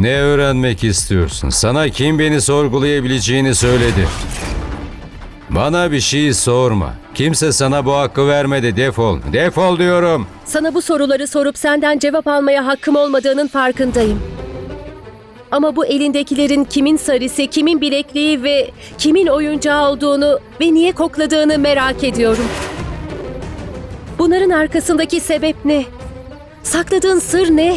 Ne öğrenmek istiyorsun? Sana kim beni sorgulayabileceğini söyledi. Bana bir şey sorma. Kimse sana bu hakkı vermedi. Defol. Defol diyorum. Sana bu soruları sorup senden cevap almaya hakkım olmadığının farkındayım. Ama bu elindekilerin kimin sarısı, kimin bilekliği ve kimin oyuncağı olduğunu ve niye kokladığını merak ediyorum. Bunların arkasındaki sebep ne? Sakladığın sır ne?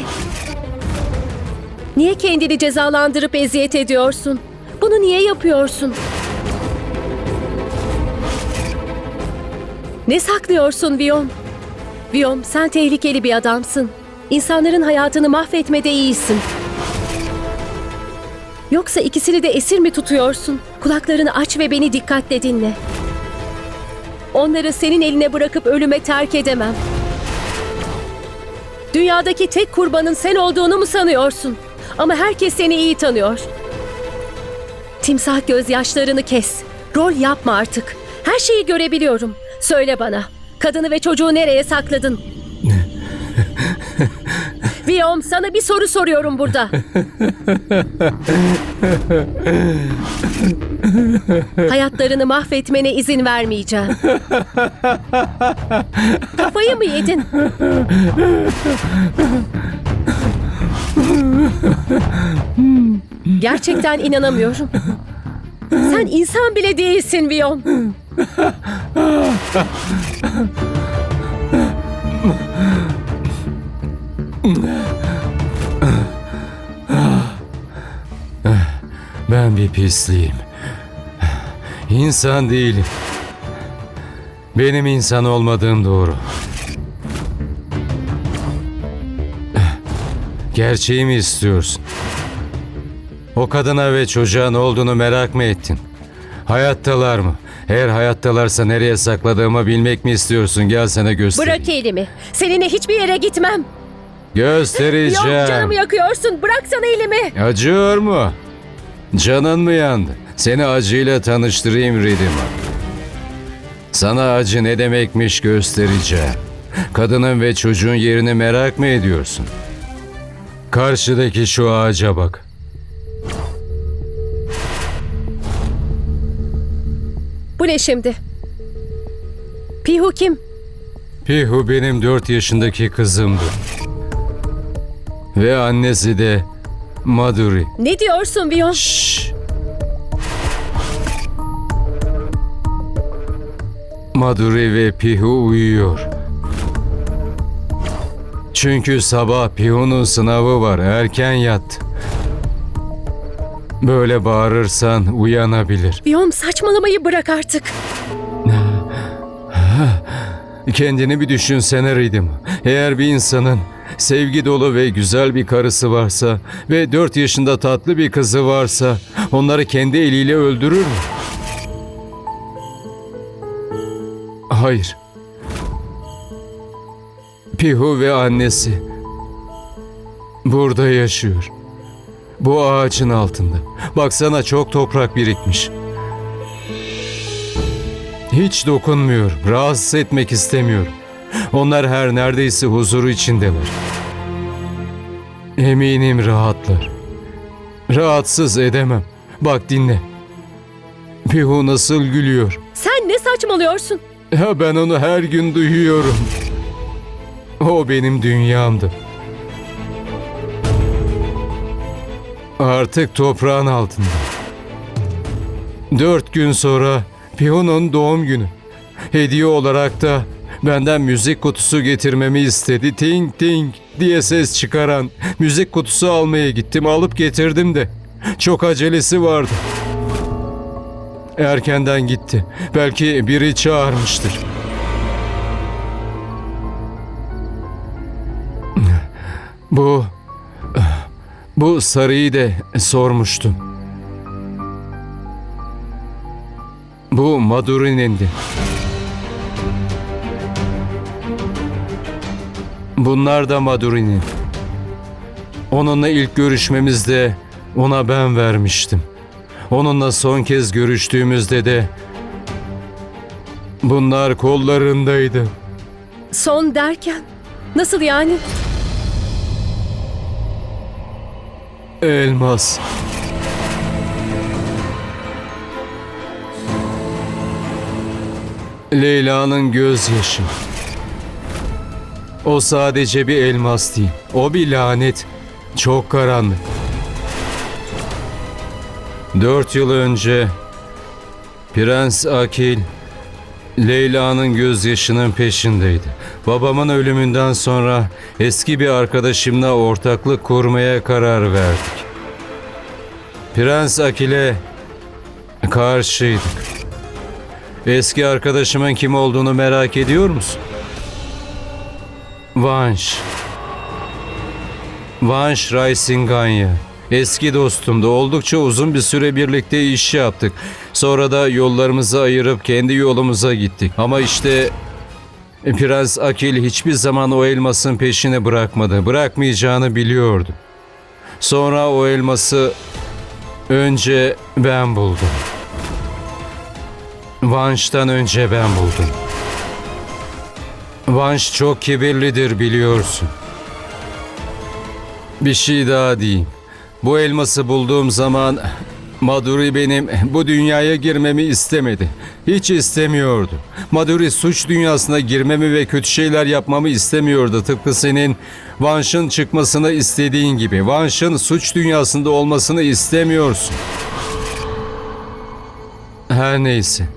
Niye kendini cezalandırıp eziyet ediyorsun? Bunu niye yapıyorsun? Ne saklıyorsun Viyon? Viyom, sen tehlikeli bir adamsın. İnsanların hayatını mahvetmede iyisin. Yoksa ikisini de esir mi tutuyorsun? Kulaklarını aç ve beni dikkatle dinle. Onları senin eline bırakıp ölüme terk edemem. Dünyadaki tek kurbanın sen olduğunu mu sanıyorsun? Ama herkes seni iyi tanıyor. Timsah gözyaşlarını kes. Rol yapma artık. Her şeyi görebiliyorum. Söyle bana. Kadını ve çocuğu nereye sakladın? Viyom sana bir soru soruyorum burada. Hayatlarını mahvetmene izin vermeyeceğim. Kafayı mı yedin? Gerçekten inanamıyorum. Sen insan bile değilsin Viyom. Ben bir pisliyim. İnsan değilim. Benim insan olmadığım doğru. Gerçeği mi istiyorsun? O kadına ve çocuğa ne olduğunu merak mı ettin? Hayattalar mı? Eğer hayattalarsa nereye sakladığımı bilmek mi istiyorsun? Gel sana göstereyim. Bırak elimi. Seninle hiçbir yere gitmem. Yok Göstereceğim. canımı yakıyorsun. Bıraksana elimi. Acıyor mu? Canın mı yandı? Seni acıyla tanıştırayım Ridima. Sana acı ne demekmiş göstereceğim. Kadının ve çocuğun yerini merak mı ediyorsun? Karşıdaki şu ağaca bak. Bu ne şimdi? Pihu kim? Pihu benim dört yaşındaki kızımdı. Ve annesi de Maduri. Ne diyorsun Viyom? Şşş. Maduri ve Pihu uyuyor. Çünkü sabah Pihu'nun sınavı var. Erken yat. Böyle bağırırsan uyanabilir. Viyom saçmalamayı bırak artık. Kendini bir düşünsene Ridim. Eğer bir insanın sevgi dolu ve güzel bir karısı varsa ve dört yaşında tatlı bir kızı varsa onları kendi eliyle öldürür mü? Hayır. Pihu ve annesi burada yaşıyor. Bu ağacın altında. Baksana çok toprak birikmiş. Hiç dokunmuyorum. Rahatsız etmek istemiyorum. Onlar her neredeyse huzuru içindeler. Eminim rahatlar. Rahatsız edemem. Bak dinle. Pihu nasıl gülüyor. Sen ne saçmalıyorsun? Ya ben onu her gün duyuyorum. O benim dünyamdı. Artık toprağın altında. Dört gün sonra Pihu'nun doğum günü. Hediye olarak da benden müzik kutusu getirmemi istedi. Ting ting diye ses çıkaran müzik kutusu almaya gittim. Alıp getirdim de. Çok acelesi vardı. Erkenden gitti. Belki biri çağırmıştır. Bu bu sarıyı da sormuştum. Bu Maduri'nindi. Bunlar da Maduri'nin. Onunla ilk görüşmemizde ona ben vermiştim. Onunla son kez görüştüğümüzde de bunlar kollarındaydı. Son derken? Nasıl yani? Elmas. Leyla'nın gözyaşı. O sadece bir elmas değil. O bir lanet. Çok karanlık. Dört yıl önce Prens Akil Leyla'nın gözyaşının peşindeydi. Babamın ölümünden sonra eski bir arkadaşımla ortaklık kurmaya karar verdik. Prens Akil'e karşıydık. Eski arkadaşımın kim olduğunu merak ediyor musun? Vanş. Vanş Raisinganya. Eski dostumdu. Oldukça uzun bir süre birlikte iş yaptık. Sonra da yollarımızı ayırıp kendi yolumuza gittik. Ama işte Prens Akil hiçbir zaman o elmasın peşini bırakmadı. Bırakmayacağını biliyordu. Sonra o elması önce ben buldum. Vanş'tan önce ben buldum. Vanş çok kibirlidir biliyorsun. Bir şey daha diyeyim. Bu elması bulduğum zaman Maduri benim bu dünyaya girmemi istemedi. Hiç istemiyordu. Maduri suç dünyasına girmemi ve kötü şeyler yapmamı istemiyordu. Tıpkı senin Vanş'ın çıkmasını istediğin gibi. Vanş'ın suç dünyasında olmasını istemiyorsun. Her neyse.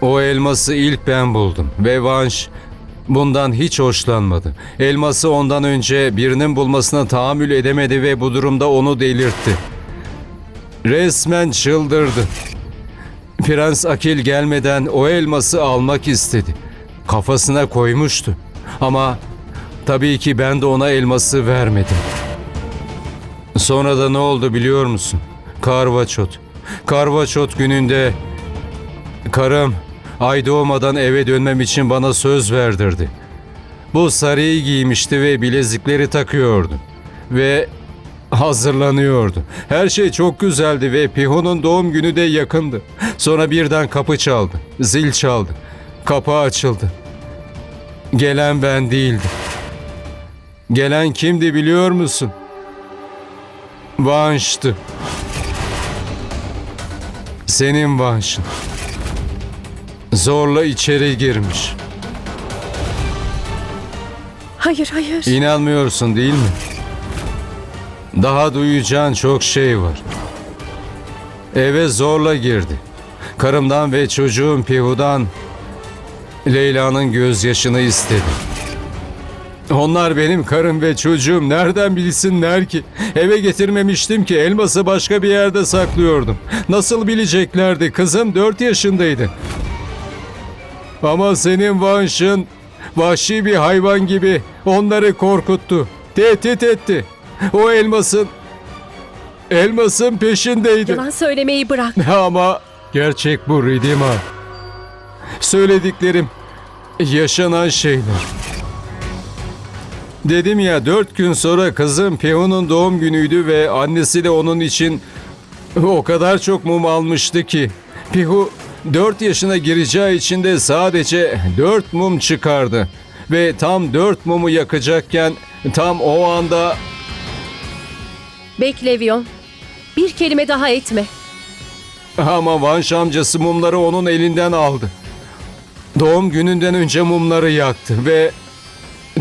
O elması ilk ben buldum ve Vanş bundan hiç hoşlanmadı. Elması ondan önce birinin bulmasına tahammül edemedi ve bu durumda onu delirtti. Resmen çıldırdı. Prens Akil gelmeden o elması almak istedi. Kafasına koymuştu. Ama tabii ki ben de ona elması vermedim. Sonra da ne oldu biliyor musun? Karvaçot. Karvaçot gününde Karım ay doğmadan eve dönmem için bana söz verdirdi. Bu sarıyı giymişti ve bilezikleri takıyordu. Ve hazırlanıyordu. Her şey çok güzeldi ve Piho'nun doğum günü de yakındı. Sonra birden kapı çaldı. Zil çaldı. Kapı açıldı. Gelen ben değildim. Gelen kimdi biliyor musun? Vanş'tı. Senin Vanş'ın zorla içeri girmiş. Hayır hayır. İnanmıyorsun değil mi? Daha duyacağın çok şey var. Eve zorla girdi. Karımdan ve çocuğum Pihu'dan Leyla'nın gözyaşını istedi. Onlar benim karım ve çocuğum nereden bilsinler ki? Eve getirmemiştim ki elması başka bir yerde saklıyordum. Nasıl bileceklerdi? Kızım dört yaşındaydı. Ama senin Vanş'ın vahşi bir hayvan gibi onları korkuttu. Tehdit etti. O elmasın elmasın peşindeydi. Yalan söylemeyi bırak. Ama gerçek bu Ridima. Söylediklerim yaşanan şeyler. Dedim ya dört gün sonra kızım Pehu'nun doğum günüydü ve annesi de onun için o kadar çok mum almıştı ki. Pihu dört yaşına gireceği için de sadece dört mum çıkardı. Ve tam dört mumu yakacakken tam o anda Bekle Vion. Bir kelime daha etme. Ama Vanş amcası mumları onun elinden aldı. Doğum gününden önce mumları yaktı ve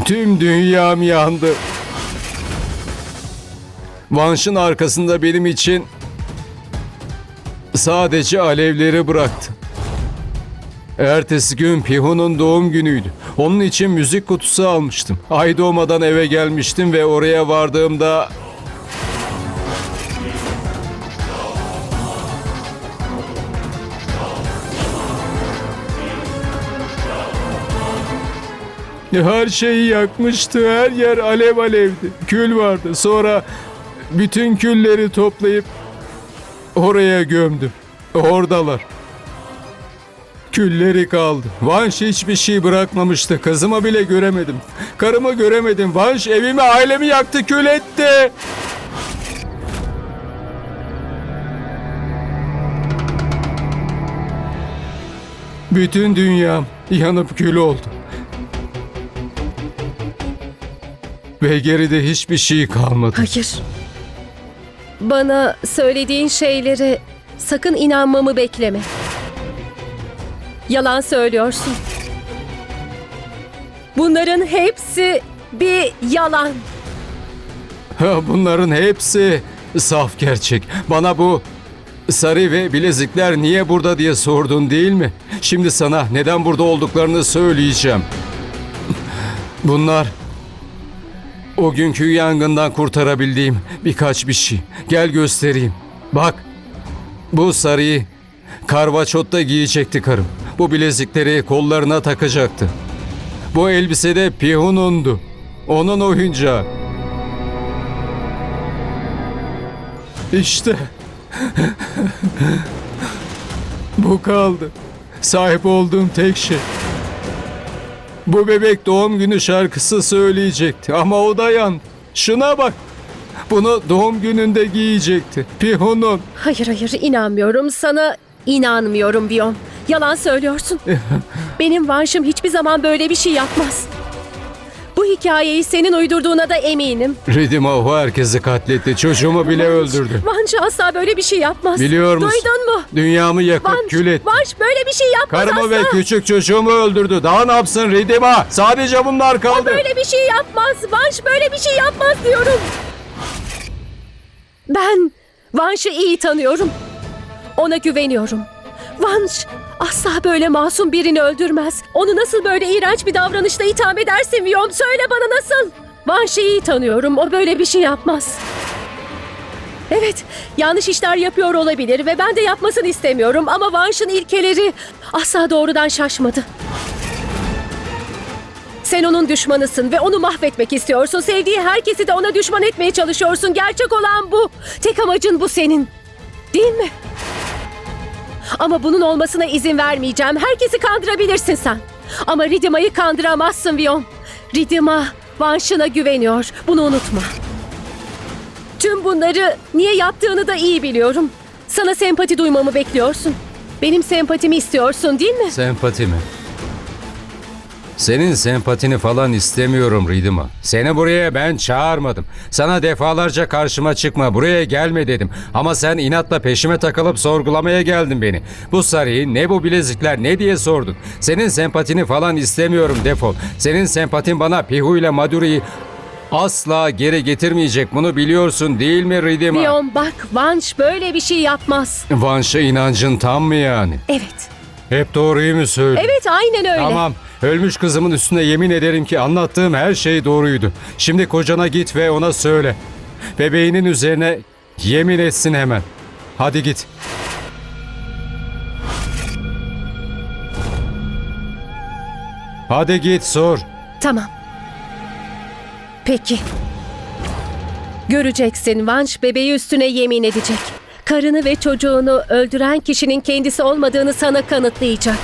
tüm dünyam yandı. Vanş'ın arkasında benim için sadece alevleri bıraktı. Ertesi gün Pihu'nun doğum günüydü. Onun için müzik kutusu almıştım. Ay doğmadan eve gelmiştim ve oraya vardığımda Her şeyi yakmıştı. Her yer alev alevdi. Kül vardı. Sonra bütün külleri toplayıp oraya gömdüm. Oradalar. Külleri kaldı. Vanş hiçbir şey bırakmamıştı. Kızımı bile göremedim. Karımı göremedim. Vanş evimi ailemi yaktı kül etti. Bütün dünyam yanıp kül oldu. Ve geride hiçbir şey kalmadı. Hayır. Bana söylediğin şeylere sakın inanmamı bekleme. Yalan söylüyorsun. Bunların hepsi bir yalan. Ha, Bunların hepsi saf gerçek. Bana bu sarı ve bilezikler niye burada diye sordun değil mi? Şimdi sana neden burada olduklarını söyleyeceğim. Bunlar o günkü yangından kurtarabildiğim birkaç bir şey. Gel göstereyim. Bak. Bu sarıyı karvaçotta giyecekti karım. Bu bilezikleri kollarına takacaktı. Bu elbise de Pihun'undu. Onun oyuncağı. İşte. Bu kaldı. Sahip olduğum tek şey. Bu bebek doğum günü şarkısı söyleyecekti ama o da yandı. Şuna bak. Bunu doğum gününde giyecekti. Pihun'un. Hayır hayır inanmıyorum sana inanmıyorum Viyon. Yalan söylüyorsun. Benim Vanş'ım hiçbir zaman böyle bir şey yapmaz. Bu hikayeyi senin uydurduğuna da eminim. Ridima o herkesi katletti. Çocuğumu bile öldürdü. Vanş asla böyle bir şey yapmaz. Biliyor musun? Duydun mu? Dünyamı yakıp Vanş, kül etti. Vanş böyle bir şey yapmaz Karımı asla. ve küçük çocuğumu öldürdü. Daha ne yapsın Ridima? Sadece bunlar kaldı. Böyle bir şey yapmaz. Vanş böyle bir şey yapmaz diyorum. Ben Vanş'ı iyi tanıyorum. Ona güveniyorum. Vanş asla böyle masum birini öldürmez. Onu nasıl böyle iğrenç bir davranışla itham edersin Viyom? Söyle bana nasıl? Vanş'ı iyi tanıyorum. O böyle bir şey yapmaz. Evet, yanlış işler yapıyor olabilir ve ben de yapmasını istemiyorum ama Vanş'ın ilkeleri asla doğrudan şaşmadı. Sen onun düşmanısın ve onu mahvetmek istiyorsun. Sevdiği herkesi de ona düşman etmeye çalışıyorsun. Gerçek olan bu. Tek amacın bu senin. Değil mi? Ama bunun olmasına izin vermeyeceğim. Herkesi kandırabilirsin sen. Ama Ridima'yı kandıramazsın Viyon. Ridima Vanş'ına güveniyor. Bunu unutma. Tüm bunları niye yaptığını da iyi biliyorum. Sana sempati duymamı bekliyorsun. Benim sempatimi istiyorsun değil mi? Sempati mi? Senin sempatini falan istemiyorum Ridima. Seni buraya ben çağırmadım. Sana defalarca karşıma çıkma, buraya gelme dedim. Ama sen inatla peşime takılıp sorgulamaya geldin beni. Bu sarıyı ne bu bilezikler ne diye sordun. Senin sempatini falan istemiyorum defol. Senin sempatin bana Pihu ile Maduri'yi asla geri getirmeyecek. Bunu biliyorsun değil mi Ridima? Viyon bak Vanş böyle bir şey yapmaz. Vanş'a inancın tam mı yani? Evet. Hep doğruyu mu söylüyorsun? Evet aynen öyle. Tamam. Ölmüş kızımın üstüne yemin ederim ki anlattığım her şey doğruydu. Şimdi kocana git ve ona söyle. Bebeğinin üzerine yemin etsin hemen. Hadi git. Hadi git sor. Tamam. Peki. Göreceksin Vanş bebeği üstüne yemin edecek. Karını ve çocuğunu öldüren kişinin kendisi olmadığını sana kanıtlayacak.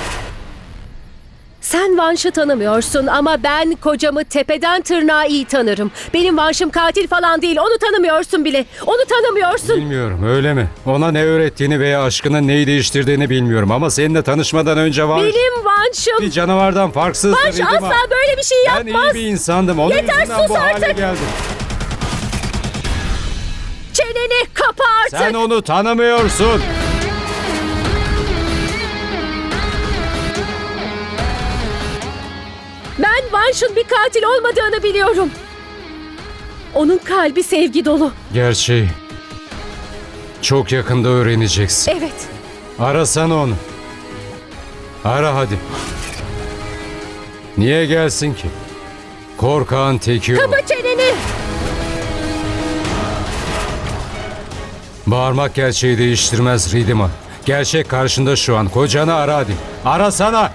Sen Vanş'ı tanımıyorsun ama ben kocamı tepeden tırnağa iyi tanırım. Benim Vanş'ım katil falan değil. Onu tanımıyorsun bile. Onu tanımıyorsun. Bilmiyorum öyle mi? Ona ne öğrettiğini veya aşkının neyi değiştirdiğini bilmiyorum. Ama seninle tanışmadan önce Vanş Benim Vanş'ım. bir canavardan farksızdı Vanş Ridima. asla böyle bir şey Ben yapmaz. iyi bir insandım. Onun Yeter, sus bu hale artık. geldim. Çeneni kapa artık. Sen onu tanımıyorsun. Vanş'ın bir katil olmadığını biliyorum. Onun kalbi sevgi dolu. Gerçeği çok yakında öğreneceksin. Evet. Arasana onu. Ara hadi. Niye gelsin ki? Korkağın teki o. Kapa çeneni. Bağırmak gerçeği değiştirmez Ridima. Gerçek karşında şu an. Kocanı ara hadi. Arasana.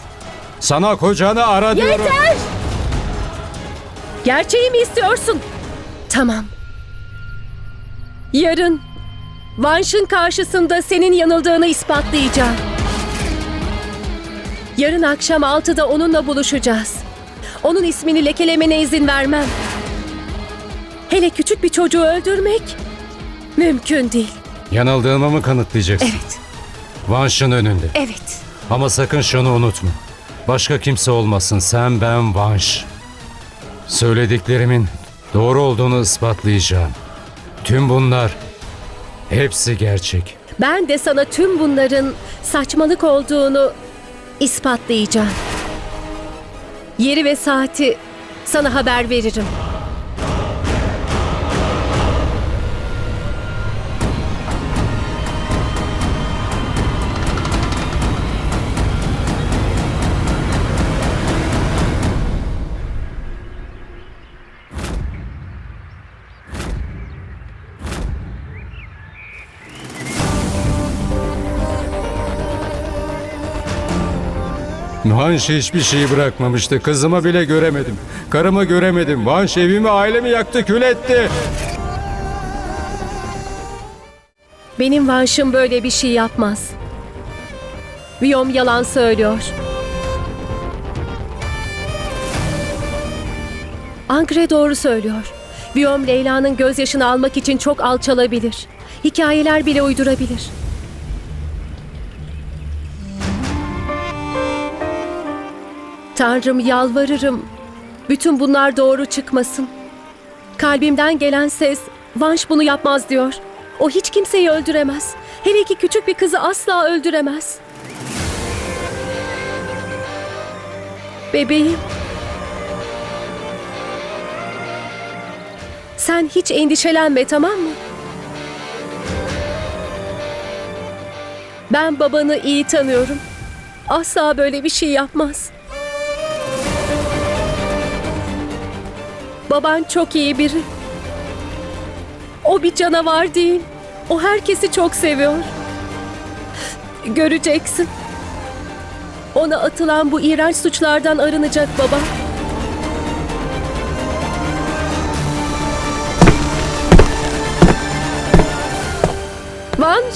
Sana kocanı ara diyorum. Yeter. Gerçeği mi istiyorsun? Tamam. Yarın Vanş'ın karşısında senin yanıldığını ispatlayacağım. Yarın akşam 6'da onunla buluşacağız. Onun ismini lekelemene izin vermem. Hele küçük bir çocuğu öldürmek mümkün değil. Yanıldığımı mı kanıtlayacaksın? Evet, Vanş'ın önünde. evet. Ama sakın şunu unutma. Başka kimse olmasın. Sen, ben, Vanş. Söylediklerimin Doğru olduğunu ispatlayacağım. Tüm bunlar hepsi gerçek. Ben de sana tüm bunların saçmalık olduğunu ispatlayacağım. Yeri ve saati sana haber veririm. Vanş hiçbir şey bırakmamıştı. Kızımı bile göremedim. Karımı göremedim. Vanş evimi ailemi yaktı kül etti. Benim Vanş'ım böyle bir şey yapmaz. Viyom yalan söylüyor. Ankre doğru söylüyor. Viyom Leyla'nın gözyaşını almak için çok alçalabilir. Hikayeler bile uydurabilir. Tanrım yalvarırım. Bütün bunlar doğru çıkmasın. Kalbimden gelen ses Vanş bunu yapmaz diyor. O hiç kimseyi öldüremez. Hele ki küçük bir kızı asla öldüremez. Bebeğim. Sen hiç endişelenme tamam mı? Ben babanı iyi tanıyorum. Asla böyle bir şey yapmaz. Baban çok iyi biri. O bir canavar değil. O herkesi çok seviyor. Göreceksin. Ona atılan bu iğrenç suçlardan arınacak baba. Vanş.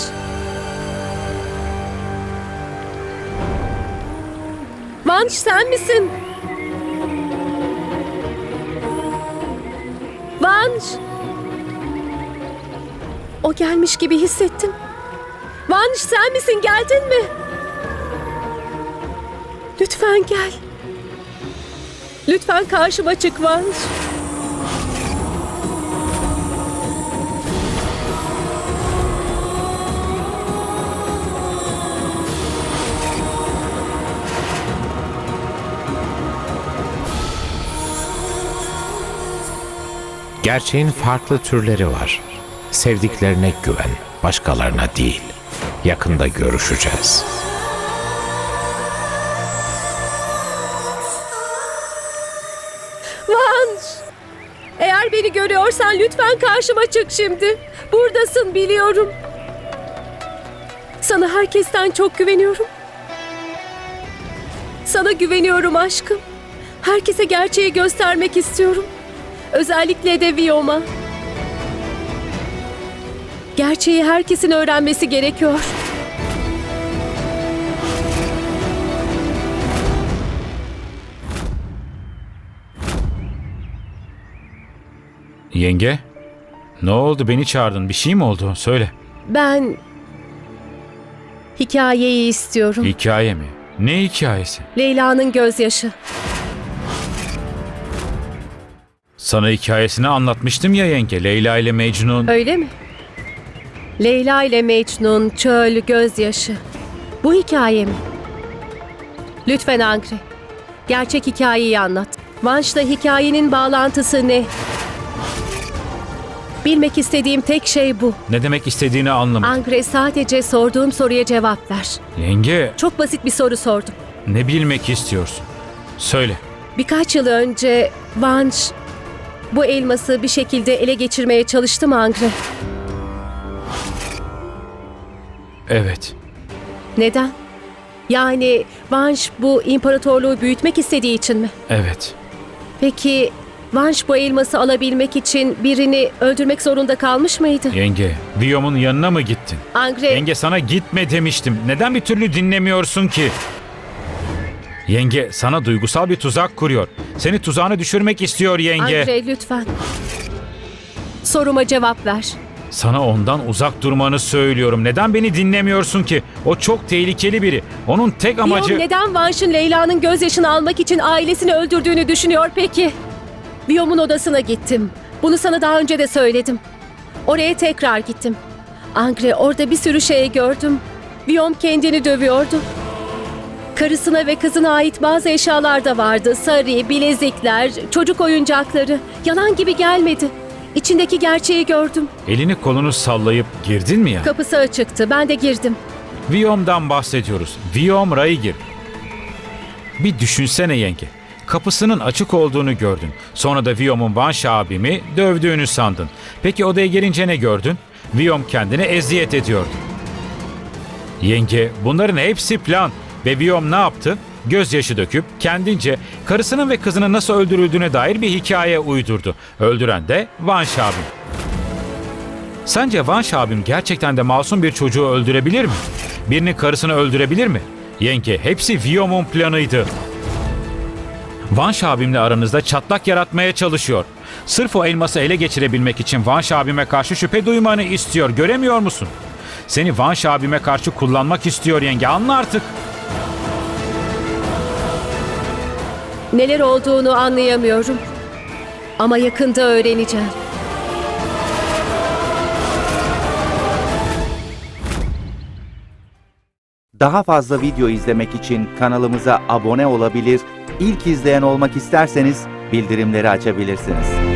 Vanş sen misin? Vanş. O gelmiş gibi hissettim. Vanş sen misin geldin mi? Lütfen gel. Lütfen karşıma çık Vanş. Gerçeğin farklı türleri var. Sevdiklerine güven, başkalarına değil. Yakında görüşeceğiz. Vanş. Eğer beni görüyorsan lütfen karşıma çık şimdi. Buradasın biliyorum. Sana herkesten çok güveniyorum. Sana güveniyorum aşkım. Herkese gerçeği göstermek istiyorum. Özellikle de Viyom'a. Gerçeği herkesin öğrenmesi gerekiyor. Yenge? Ne oldu? Beni çağırdın. Bir şey mi oldu? Söyle. Ben hikayeyi istiyorum. Hikaye mi? Ne hikayesi? Leyla'nın gözyaşı. Sana hikayesini anlatmıştım ya yenge. Leyla ile Mecnun. Öyle mi? Leyla ile Mecnun, çöl, gözyaşı. Bu hikaye mi? Lütfen Ankre. Gerçek hikayeyi anlat. Vanş'la hikayenin bağlantısı ne? Bilmek istediğim tek şey bu. Ne demek istediğini anlamadım. Ankre sadece sorduğum soruya cevap ver. Yenge, Çok basit bir soru sordum. ne bilmek istiyorsun? Söyle. Birkaç yıl önce Vanş bu elması bir şekilde ele geçirmeye çalıştı mı Ankre? Evet. Neden? Yani Vanş bu imparatorluğu büyütmek istediği için mi? Evet. Peki Vanş bu elması alabilmek için birini öldürmek zorunda kalmış mıydı? Yenge, Viyom'un yanına mı gittin? Ankre, Yenge sana gitme demiştim. Neden bir türlü dinlemiyorsun ki? Yenge sana duygusal bir tuzak kuruyor. Seni tuzağına düşürmek istiyor yenge. Ankre lütfen. Soruma cevap ver. Sana ondan uzak durmanı söylüyorum. Neden beni dinlemiyorsun ki? O çok tehlikeli biri. Onun tek amacı... Viyom neden Vanş'ın Leyla'nın gözyaşını almak için ailesini öldürdüğünü düşünüyor peki? Viyom'un odasına gittim. Bunu sana daha önce de söyledim. Oraya tekrar gittim. Angre orada bir sürü şey gördüm. Viyom kendini dövüyordu. Karısına ve kızına ait bazı eşyalar da vardı. Sarı, bilezikler, çocuk oyuncakları. Yalan gibi gelmedi. İçindeki gerçeği gördüm. Elini kolunu sallayıp girdin mi ya? Kapısı açıktı. Ben de girdim. Viyom'dan bahsediyoruz. Viyom Raigir. Bir düşünsene yenge. Kapısının açık olduğunu gördün. Sonra da Viyom'un Vanş abimi dövdüğünü sandın. Peki odaya gelince ne gördün? Viyom kendine eziyet ediyordu. Yenge bunların hepsi plan. Ve Viyom ne yaptı? Gözyaşı döküp kendince karısının ve kızının nasıl öldürüldüğüne dair bir hikaye uydurdu. Öldüren de Vanş abim. Sence Vanş abim gerçekten de masum bir çocuğu öldürebilir mi? Birinin karısını öldürebilir mi? Yenge hepsi Viyom'un planıydı. Vanş abimle aranızda çatlak yaratmaya çalışıyor. Sırf o elması ele geçirebilmek için Vanş abime karşı şüphe duymanı istiyor. Göremiyor musun? Seni Vanş abime karşı kullanmak istiyor yenge. Anla artık. Neler olduğunu anlayamıyorum. Ama yakında öğreneceğim. Daha fazla video izlemek için kanalımıza abone olabilir, ilk izleyen olmak isterseniz bildirimleri açabilirsiniz.